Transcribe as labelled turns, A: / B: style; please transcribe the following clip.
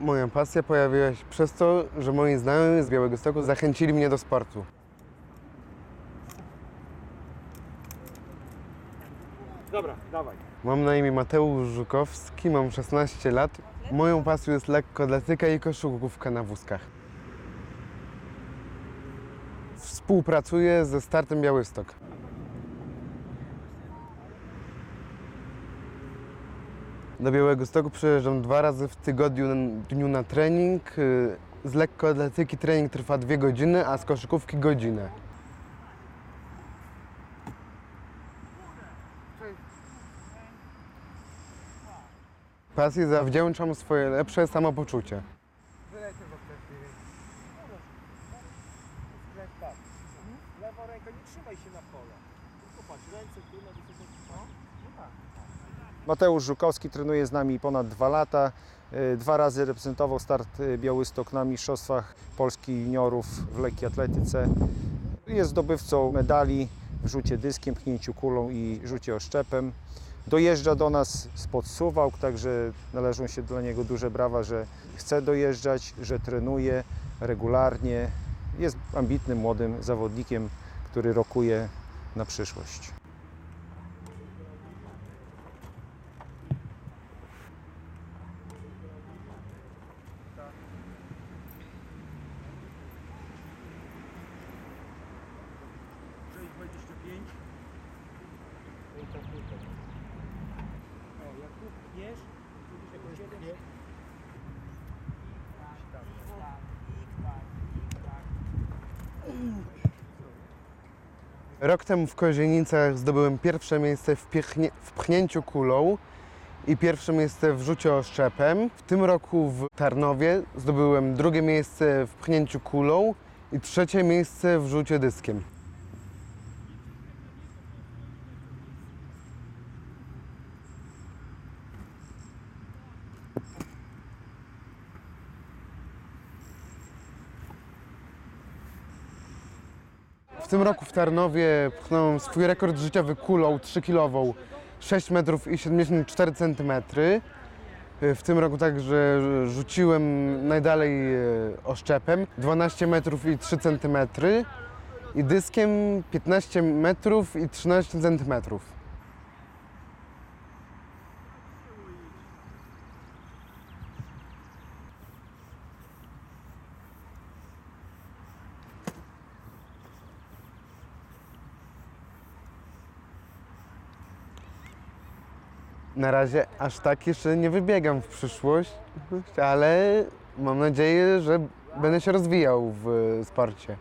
A: Moja pasja pojawiła się przez to, że moi znajomi z Białego Stoku zachęcili mnie do sportu.
B: Dobra, dawaj.
A: Mam na imię Mateusz Żukowski, mam 16 lat. Moją pasją jest lekkoatletyka i koszykówka na wózkach. Współpracuję ze Startem Białystok. Do Białego Stoku przyjeżdżam dwa razy w tygodniu na, dniu na trening. Y, Z lekkoatletyki trening trwa dwie godziny, a z koszykówki godzinę. Pasji zawdzięczam swoje lepsze samopoczucie.
B: Tak. Lewą ręką, nie trzymaj się na pole. Tylko patrz, ręce tu na wysokości.
C: Mateusz Żukowski trenuje z nami ponad dwa lata. Y, Dwa razy reprezentował start y, Białystok na Mistrzostwach Polski Juniorów w lekkiej atletyce. Jest zdobywcą medali w rzucie dyskiem, pchnięciu kulą i rzucie oszczepem. Dojeżdża do nas spod Suwałk, także należą się dla niego duże brawa, że chce dojeżdżać, że trenuje regularnie. Jest ambitnym, młodym zawodnikiem, który rokuje na przyszłość.
B: Jak tu pchniesz, widzisz jakąś jeden.
A: Rok temu w Kozienicach zdobyłem pierwsze miejsce w, piechnie, w pchnięciu kulą i pierwsze miejsce w rzucie oszczepem. W tym roku w Tarnowie zdobyłem drugie miejsce w pchnięciu kulą i trzecie miejsce w rzucie dyskiem. W tym roku w Tarnowie pchnąłem swój rekord życiowy kulą 3-kilową 6 metrów i 74 centymetry. W tym roku także rzuciłem najdalej e, oszczepem 12 metrów i 3 centymetry i dyskiem 15 metrów i 13 centymetrów. Na razie aż tak jeszcze nie wybiegam w przyszłość, ale mam nadzieję, że będę się rozwijał w sporcie.